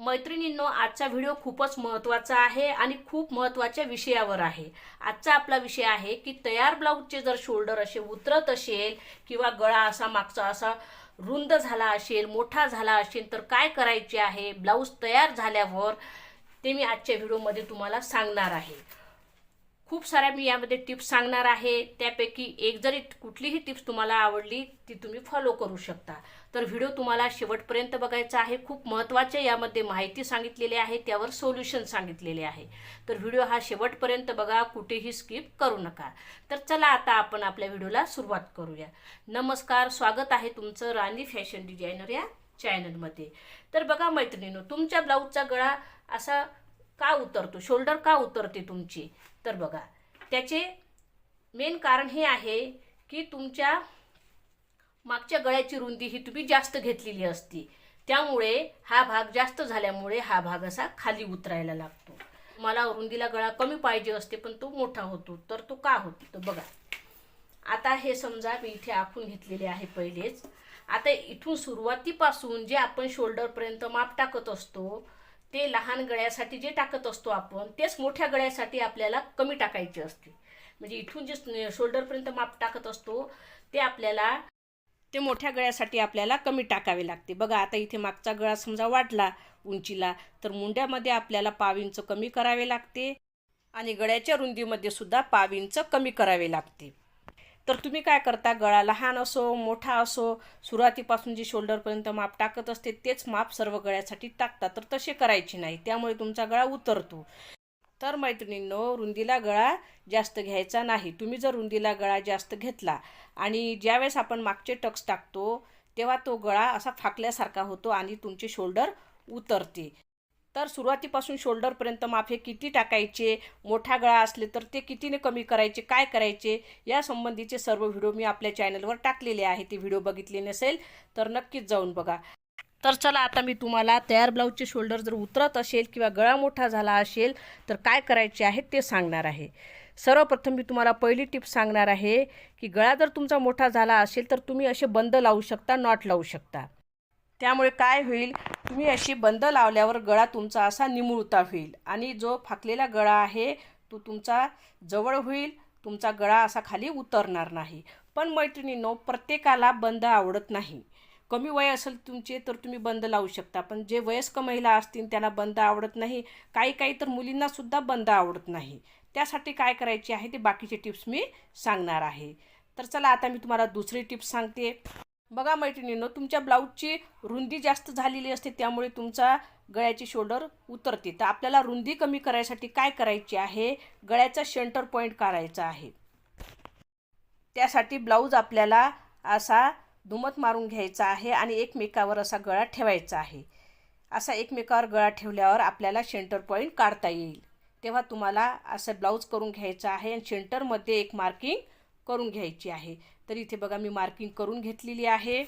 मैत्रिणींनो आजचा व्हिडिओ खूपच महत्त्वाचा आहे आणि खूप महत्त्वाच्या विषयावर आहे. आजचा आपला विषय आहे की तयार ब्लाऊजचे जर शोल्डर असे उतरत असेल किंवा गळा असा मागचा असा रुंद झाला असेल मोठा झाला असेल तर काय करायचे आहे? ब्लाऊज तयार झाल्यावर ते मी आजच्या व्हिडिओमध्ये तुम्हाला सांगणार आहे. खूप साऱ्या मी यामध्ये टिप्स सांगणार आहे. त्यापैकी एक जरी कुठलीही टिप्स तुम्हाला आवडली ती तुम्ही फॉलो करू शकता. तर व्हिडिओ तुम्हाला शेवटपर्यंत बघायचा आहे. खूप महत्त्वाचे यामध्ये माहिती सांगितलेली आहे. त्यावर सोल्युशन सांगितलेले आहे. तर व्हिडिओ हा शेवटपर्यंत बघा. कुठेही स्किप करू नका. तर चला आता आपण आपल्या व्हिडिओला सुरुवात करूया. नमस्कार. स्वागत आहे तुमचं राणी फॅशन डिझायनर या चॅनलमध्ये तर बघा मैत्रिणीनो तुमच्या ब्लाऊजचा गळा असा का उतरतो? शोल्डर का उतरते तुमची? तर बघा त्याचे मेन कारण हे आहे की तुमच्या मागच्या गळ्याची रुंदी ही तुम्ही जास्त घेतलेली असती. त्यामुळे हा भाग जास्त झाल्यामुळे हा भाग असा खाली उतरायला लागतो. मला रुंदीला गळा कमी पाहिजे असते पण तो मोठा होतो तर तो का होतो? तर बघा आता हे समजा मी इथे आखून घेतलेले आहे पहिलेच. आता इथून सुरुवातीपासून जे आपण शोल्डरपर्यंत माप टाकत असतो ते लहान गळ्यासाठी जे टाकत असतो आपण तेच मोठ्या गळ्यासाठी आपल्याला कमी टाकायचे असते. म्हणजे इथून जे शोल्डरपर्यंत माप टाकत असतो ते आपल्याला ते मोठ्या गळ्यासाठी आपल्याला कमी टाकावे लागते. बघा आता इथे मागचा गळा समजा वाढला उंचीला तर मुंड्यामध्ये आपल्याला पाव इंच कमी करावे लागते आणि गळ्याच्या रुंदीमध्ये सुद्धा पाव इंच कमी करावे लागते. तर तुम्ही काय करता? गळा लहान असो मोठा असो सुरुवातीपासून जी शोल्डरपर्यंत माप टाकत असते तेच माप सर्व गळ्यासाठी टाकता तर तसे करायचे नाही. त्यामुळे तुमचा गळा उतरतो. तर मैत्रिणींनो रुंदीला गळा जास्त घ्यायचा नाही. तुम्ही जर रुंदीला गळा जास्त घेतला आणि ज्यावेळेस आपण मागचे टक्स टाकतो तेव्हा तो गळा असा फाकल्यासारखा होतो आणि तुमचे शोल्डर उतरते. तर सुरुवातीपासून शोल्डरपर्यंत माफे किती टाकायचे मोठा गळा असले तर ते कितीने कमी करायचे काय करायचे या संबंधीचे सर्व व्हिडिओ मी आपल्या चॅनलवर टाकलेले आहे ते व्हिडिओ बघितले नसेल तर नक्कीच जाऊन बघा. तर चला आता मी तुम्हाला तयार ब्लाऊजचे शोल्डर जर उतरत असेल किंवा गळा मोठा झाला असेल तर काय करायचे आहे ते सांगणार आहे. सर्वप्रथम मी तुम्हाला पहिली टिप सांगणार आहे की गळा जर तुमचा मोठा झाला असेल तर तुम्ही असे बंद लावू शकता नॉट लावू शकता. त्यामुळे काय होईल? तुम्ही अशी बंद लावल्यावर गळा तुमचा असा निमुळता होईल. आणि जो फाकलेला गळा आहे तो तुमचा जवळ होईल. तुमचा गळा असा खाली उतरणार नाही. पण मैत्रिणींनो प्रत्येकाला बंद आवडत नाही. कमी वय असेल तुमचे तर तुम्ही बंद लावू शकता. पण जे वयस्क महिला असतील त्यांना बंद आवडत नाही. काही काही तर मुलींनासुद्धा बंद आवडत नाही. त्यासाठी काय करायचे आहे ते बाकीचे टिप्स मी सांगणार आहे. तर चला आता मी तुम्हाला दुसरी टिप्स सांगते. बघा मैत्रिणींनो तुमच्या ब्लाऊजची रुंदी जास्त झालेली असते त्यामुळे तुमचा गळ्याची शोल्डर उतरते. तर आपल्याला रुंदी कमी करायसाठी काय करायची आहे? गळ्याचा सेंटर पॉईंट काढायचा आहे. त्यासाठी ब्लाऊज आपल्याला असा धुमत मारून घ्यायचा आहे आणि एकमेकावर असा गळा ठेवायचा आहे. असा एकमेकावर गळा ठेवल्यावर आपल्याला सेंटर पॉईंट काढता येईल. तेव्हा तुम्हाला असं ब्लाऊज करून घ्यायचं आहे आणि सेंटरमध्ये एक मार्किंग करून घ्यायची आहे. तर इथे बघा मी मार्किंग करून घेतलेली आहे.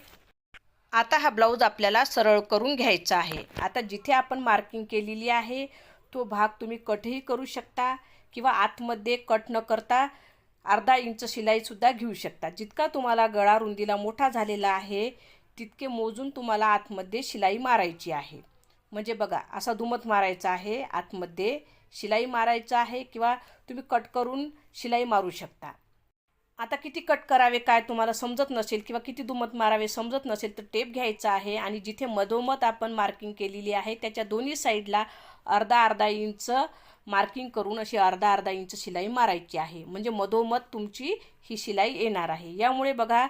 आता हा ब्लाऊज आपल्याला सरळ करून घ्यायचा आहे. आता जिथे आपण मार्किंग केलेली आहे तो भाग तुम्ही कटही करू शकता किंवा आतमध्ये कट न करता अर्धा इंच शिलाईसुद्धा घेऊ शकता. जितका तुम्हाला गळा रुंदीला मोठा झालेला आहे तितके मोजून तुम्हाला आतमध्ये शिलाई मारायची आहे. म्हणजे बघा असा दुमत मारायचा आहे आतमध्ये शिलाई मारायचं आहे किंवा तुम्ही कट करून शिलाई मारू शकता. आता किती कट करावे काय तुम्हाला समजत नसेल किंवा किती दुमत मारावे समजत नसेल तर टेप घ्यायचा आहे आणि जिथे मधोमध आपण मार्किंग केलेली आहे त्याच्या दोन्ही साईडला अर्धा अर्धा इंच मार्किंग करून अशी अर्धा अर्धा इंच शिलाई मारायची आहे. म्हणजे मधोमध तुमची ही शिलाई येणार आहे. यामुळे बघा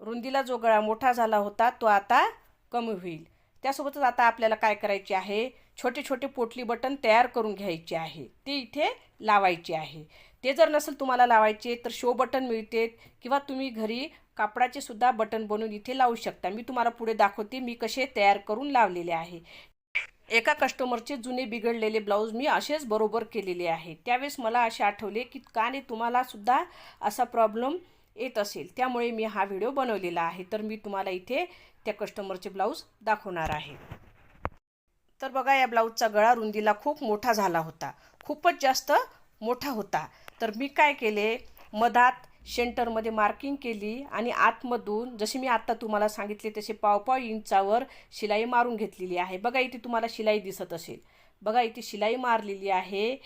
रुंदीला जो गळा मोठा झाला होता तो आता कमी होईल. त्यासोबतच आता आपल्याला काय करायचे आहे? छोटे छोटे पोटली बटन तयार करून घ्यायचे आहे. ते इथे लावायचे आहे. ते जर नसेल तुम्हाला लावायचे तर शो बटन मिळते किंवा तुम्ही घरी कापडाचे सुद्धा बटन बनवून इथे लावू शकता. मी तुम्हाला पुढे दाखवते मी कसे तयार करून लावलेले आहे. एका कस्टमरचे जुने बिघडलेले ब्लाऊज मी असेच बरोबर केलेले आहे. त्यावेळेस मला असे आठवले की का नाही तुम्हालासुद्धा असा प्रॉब्लेम येत असेल. त्यामुळे मी हा व्हिडिओ बनवलेला आहे. तर मी तुम्हाला इथे त्या कस्टमरचे ब्लाऊज दाखवणार आहे. तर बघा या ब्लाऊजचा गळा रुंदीला खूप मोठा झाला होता. खूपच जास्त मोठा होता. तर मी काय केले? मधात सेंटरमध्ये मार्किंग केली आणि आतमधून जशी मी आत्ता तुम्हाला सांगितले तसे पाव पाव इंचावर शिलाई मारून घेतलेली आहे. बघा इथे तुम्हाला शिलाई दिसत असेल. बघा इथे शिलाई मारलेली आहे.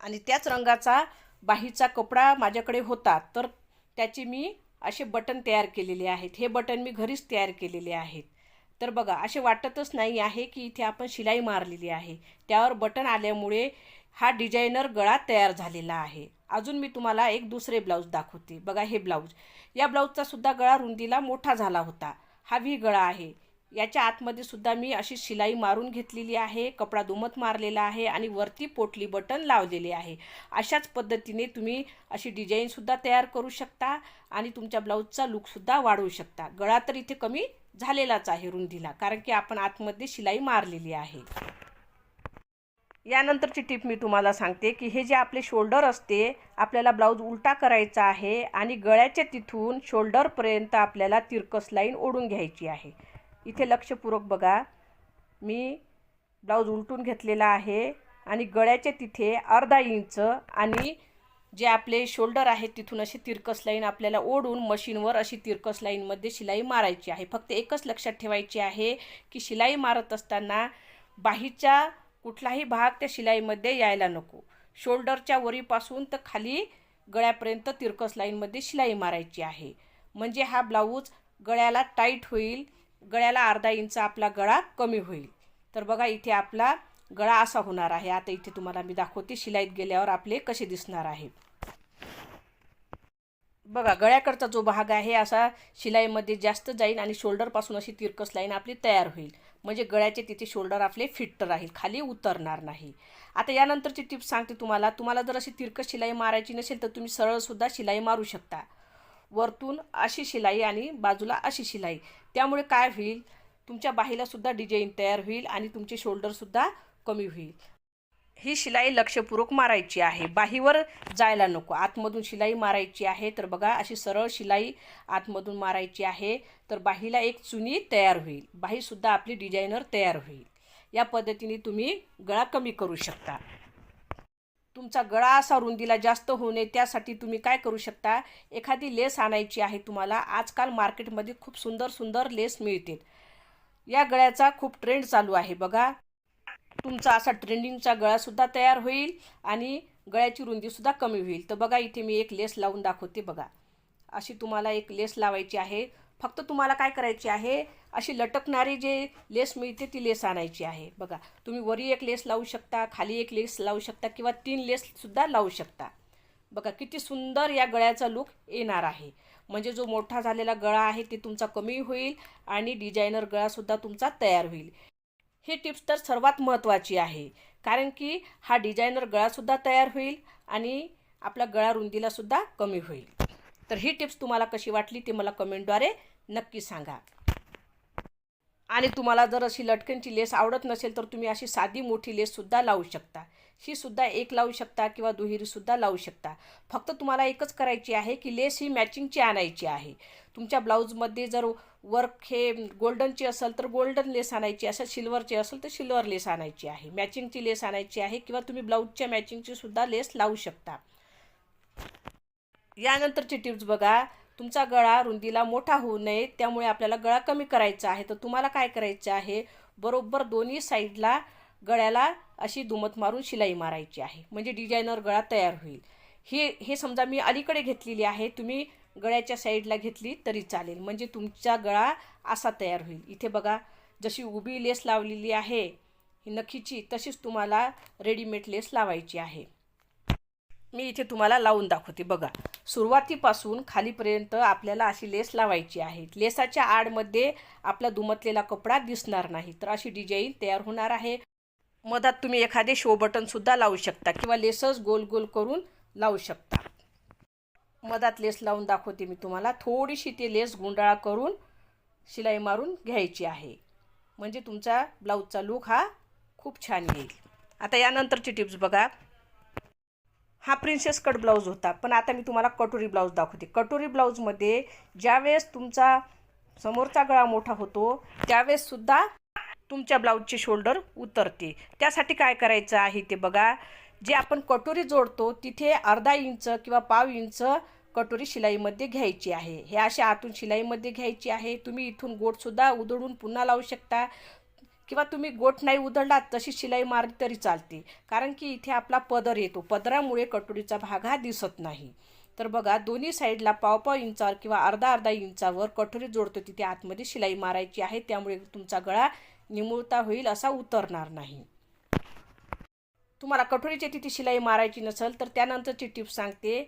आणि त्याच रंगाचा बाहीचा कपडा माझ्याकडे होता. तर त्याचे मी असे बटन तयार केलेले आहेत. हे बटन मी घरीच तयार केलेले आहेत. तर बघा असे वाटतच नाही आहे की इथे आपण शिलाई मारलेली आहे. त्यावर बटन आल्यामुळे हा डिझायनर गळा तयार झालेला आहे. अजून मी तुम्हाला एक दुसरे ब्लाऊज दाखवते. बघा हे ब्लाऊज. या ब्लाऊजचा सुद्धा गळा रुंदीला मोठा झाला होता. हा व्ही गळा आहे. याच्या आतमध्ये सुद्धा मी अशी शिलाई मारून घेतलेली आहे कपडा दुमत मारलेला आहे आणि वरती पोटली बटन लावलेले आहे. अशाच पद्धतीने तुम्ही अशी डिझाईनसुद्धा तयार करू शकता आणि तुमच्या ब्लाऊजचा लुकसुद्धा वाढवू शकता. गळा तर इथे कमी झालेलाच आहे रुंदीला कारण की आपण आतमध्ये शिलाई मारलेली आहे. यानंतरची टिप मी तुम्हाला सांगते की हे जे आपले शोल्डर असते आपल्याला ब्लाऊज उलटा करायचा आहे आणि गळ्याच्या तिथून शोल्डरपर्यंत आपल्याला तिरकस लाईन ओढून घ्यायची आहे. इथे लक्षपूर्वक बघा. मी ब्लाऊज उलटून घेतलेला आहे आणि गळ्याचे तिथे अर्धा इंच आणि जे आपले शोल्डर आहेत तिथून अशी तिरकस लाईन आपल्याला ओढून मशीनवर अशी तिरकस लाईनमध्ये शिलाई मारायची आहे. फक्त एकच लक्षात ठेवायची आहे की शिलाई मारत असताना बाहीचा कुठलाही भाग त्या शिलाईमध्ये यायला नको. शोल्डरच्या वरीपासून तर खाली गळ्यापर्यंत तिरकस लाईनमध्ये शिलाई मारायची आहे. म्हणजे हा ब्लाऊज गळ्याला टाईट होईल गळ्याला अर्धा इंच आपला गळा कमी होईल. तर बघा इथे आपला गळा असा होणार आहे. आता इथे तुम्हाला मी दाखवते शिलाईत गेल्यावर आपले कसे दिसणार आहे. बघा गळ्याकडचा जो भाग आहे असा शिलाईमध्ये जास्त जाईल आणि शोल्डरपासून अशी तिरकस लाईन आपली तयार होईल. म्हणजे गळ्याचे तिथे शोल्डर आपले फिट्ट राहील खाली उतरणार नाही. आता यानंतरची टिप्स सांगते तुम्हाला. तुम्हाला जर अशी तिरकस शिलाई मारायची नसेल तर तुम्ही सरळसुद्धा शिलाई मारू शकता. वरतून अशी शिलाई आणि बाजूला अशी शिलाई. त्यामुळे काय होईल? तुमच्या बाहीलासुद्धा डिझाईन तयार होईल आणि तुमची शोल्डरसुद्धा कमी होईल. ही शिलाई लक्षपूर्वक मारायची आहे. बाहीवर जायला नको. आतमधून शिलाई मारायची आहे तर बघा अशी सरळ शिलाई आतमधून मारायची आहे तर बाहीला एक चुनी तयार होईल. बाहीसुद्धा आपली डिझायनर तयार होईल. या पद्धतीने तुम्ही गळा कमी करू शकता. तुमचा गळा असा रुंदीला जास्त होऊ नये त्यासाठी तुम्ही काय करू शकता? एखादी लेस आणायची आहे तुम्हाला. आजकाल मार्केटमध्ये खूप सुंदर सुंदर लेस मिळते या गळ्याचा खूप ट्रेंड चालू आहे बघा. तुमचा असा ट्रेंडिंगचा गळासुद्धा तयार होईल आणि गळ्याची रुंदीसुद्धा कमी होईल. तर बघा इथे मी एक लेस लावून दाखवते बघा. अशी तुम्हाला एक लेस लावायची आहे. फक्त तुम्हाला काय करायची आहे? अशी लटकणारी जे लेस मिळते ती लेस आणायची आहे. बघा तुम्ही वरी एक लेस लावू शकता खाली एक लेस लावू शकता किंवा तीन लेससुद्धा लावू शकता. बघा किती सुंदर या गळ्याचा लुक येणार आहे. म्हणजे जो मोठा झालेला गळा आहे ते तुमचा कमी होईल आणि डिझायनर गळासुद्धा तुमचा तयार होईल. ही टिप्स तर सर्वात महत्त्वाची आहे. कारण की हा डिझायनर गळासुद्धा तयार होईल आणि आपला गळा रुंदीलासुद्धा कमी होईल. तर ही टिप्स तुम्हाला कशी वाटली ते मला कमेंटद्वारे नक्की सांगा. आणि तुम्हाला जर अशी लटकनची लेस आवडत नसेल तर तुम्ही अशी साधी मोठी लेससुद्धा लावू शकता. ही सुद्धा एक लावू शकता किंवा दुहेरीसुद्धा लावू शकता. फक्त तुम्हाला एकच करायची आहे की लेस ही मॅचिंगची आणायची आहे. तुमच्या ब्लाऊजमध्ये जर वर्क हे गोल्डनची असेल तर गोल्डन लेस आणायची असेल सिल्वरची असेल तर सिल्वर लेस आणायची आहे. मॅचिंगची लेस आणायची आहे किंवा तुम्ही ब्लाऊजच्या मॅचिंगची सुद्धा लेस लावू शकता. यानंतरची टिप्स बघा. तुमचा गळा रुंदीला मोठा होऊ नये त्यामुळे आपल्याला गळा कमी करायचा आहे. तर तुम्हाला काय करायचं आहे? बरोबर दोन्ही साईडला गळ्याला अशी दुमत मारून शिलाई मारायची आहे. म्हणजे डिझायनर गळा तयार होईल. हे हे समजा मी अलीकडे घेतलेली आहे. तुम्ही गळ्याच्या साईडला घेतली तरी चालेल. म्हणजे तुमचा गळा असा तयार होईल. इथे बघा जशी उभी लेस लावलेली आहे ही नखीची तशीच तुम्हाला रेडीमेड लेस लावायची आहे. मी इथे तुम्हाला लावून दाखवते. बघा सुरुवातीपासून खालीपर्यंत आपल्याला अशी लेस लावायची आहे. लेसाच्या आडमध्ये आपला दुमतलेला कपडा दिसणार नाही. तर अशी डिझाईन तयार होणार आहे. मधात तुम्ही एखादे शो बटनसुद्धा लावू शकता किंवा लेसच गोल गोल करून लावू शकता. मधात लेस लावून दाखवते मी तुम्हाला. थोडीशी ती लेस गुंडाळा करून शिलाई मारून घ्यायची आहे. म्हणजे तुमचा ब्लाऊजचा लूक हा खूप छान येईल. आता यानंतरची टिप्स बघा. हा प्रिन्सेस कट ब्लाऊज होता. पण आता मी तुम्हाला कटोरी ब्लाऊज दाखवते. कटोरी ब्लाऊजमध्ये ज्यावेळेस तुमचा समोरचा गळा मोठा होतो त्यावेळेससुद्धा तुमच्या ब्लाऊजचे शोल्डर उतरते. त्यासाठी काय करायचं आहे ते बघा. जे आपण कटोरी जोडतो तिथे अर्धा इंच किंवा पाव इंच कटोरी शिलाईमध्ये घ्यायची आहे. हे अशा आतून शिलाईमध्ये घ्यायची आहे. तुम्ही इथून गोटसुद्धा उधळून पुन्हा लावू शकता. किंवा तुम्ही गोट नाही उधळलात तशी शिलाई मारली तरी चालते कारण की इथे आपला पदर येतो. पदरामुळे कटोरीचा भाग हा दिसत नाही. तर बघा दोन्ही साईडला पाव पाव इंचावर किंवा अर्धा अर्धा इंचावर कटोरी जोडतो. तिथे आतमध्ये शिलाई मारायची आहे. त्यामुळे तुमचा गळा निमुळता होईल असा उतरणार नाही. तुम्हाला कठोरीची तिथे शिलाई मारायची नसेल तर त्यानंतरची टिप्स सांगते.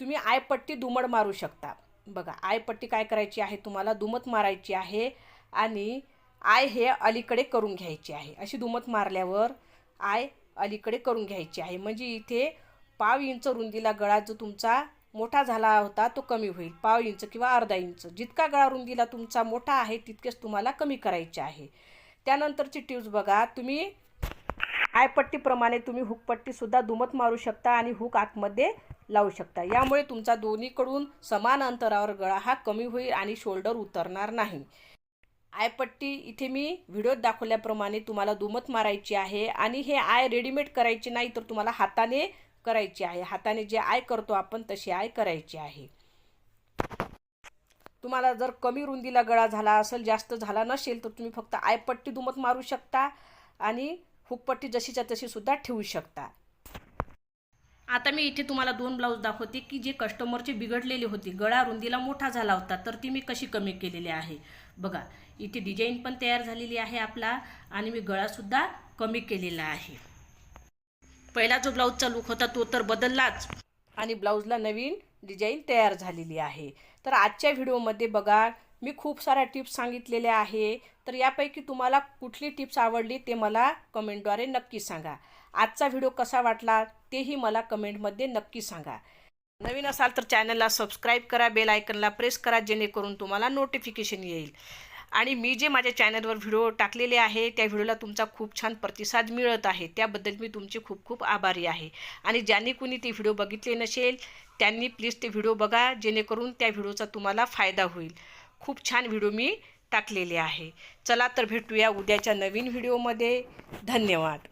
तुम्ही आयपट्टी दुमड मारू शकता. बघा आयपट्टी काय करायची आहे? तुम्हाला दुमत मारायची आहे. आणि आय हे अलीकडे करून घ्यायची आहे. अशी दुमत मारल्यावर आय अलीकडे करून घ्यायची आहे. म्हणजे इथे पाव इंच रुंदीला गळा जो तुमचा मोठा झाला होता तो कमी होईल. पाव इंच किंवा अर्धा इंच. जितका गळा रुंदीला तुमचा मोठा आहे तितकेच तुम्हाला कमी करायचे आहे. त्यानंतरची टिप्स बघा. तुम्ही आयपट्टीप्रमाणे तुम्ही हुकपट्टीसुद्धा दुमत मारू शकता आणि हुक आतमध्ये लावू शकता. यामुळे तुमचा दोन्हीकडून समान अंतरावर गळा हा कमी होईल आणि शोल्डर उतरणार नाही. आयपट्टी इथे मी व्हिडिओत दाखवल्याप्रमाणे तुम्हाला दुमत मारायची आहे आणि हे आय रेडीमेड करायचे नाही तर तुम्हाला हाताने करायची आहे. हाताने जे आय करतो आपण तशी आय करायची आहे. तुम्हाला जर कमी रुंदीला गळा झाला असेल जास्त झाला नसेल तर तुम्ही फक्त आयपट्टी दुमत मारू शकता आणि हुकपट्टी जशीच्या तशी सुद्धा ठेवू शकता. आता मी इथे तुम्हाला दोन ब्लाऊज दाखवते की जे कस्टमरचे बिघडलेले होते. गळा रुंदीला मोठा झाला होता तर ती मी कशी कमी केलेली आहे? बघा इथे डिझाईन पण तयार झालेली आहे आपला आणि मी गळासुद्धा कमी केलेला आहे. पहिला जो ब्लाऊजचा लुक होता तो तर बदललाच. आणि ब्लाऊजला नवीन डिझाईन तयार झालेली आहे. तर आजच्या व्हिडिओमध्ये बघा मी खूप साऱ्या टिप्स सांगितलेल्या आहे. तर यापैकी तुम्हाला कुठली टिप्स आवडली ते मला कमेंटद्वारे नक्की सांगा. आजचा व्हिडिओ कसा वाटला तेही मला कमेंटमध्ये नक्की सांगा. नवीन असाल तर चॅनलला सबस्क्राईब करा बेल आयकनला प्रेस करा जेणेकरून तुम्हाला नोटिफिकेशन येईल. आणि मी जे माझ्या चॅनलवर व्हिडिओ टाकलेले आहे त्या व्हिडिओला तुमचा खूप छान प्रतिसाद मिळत आहे. त्याबद्दल मी तुमचे खूप खूप आभारी आहे. आणि ज्यांनी कुणी ते व्हिडिओ बघितले नसेल त्यांनी प्लीज ते व्हिडिओ बघा जेणेकरून त्या व्हिडिओचा तुम्हाला फायदा होईल. खूप छान व्हिडिओ मी टाकलेले आहे. चला तर भेटूया उद्याच्या नवीन व्हिडिओमध्ये. धन्यवाद.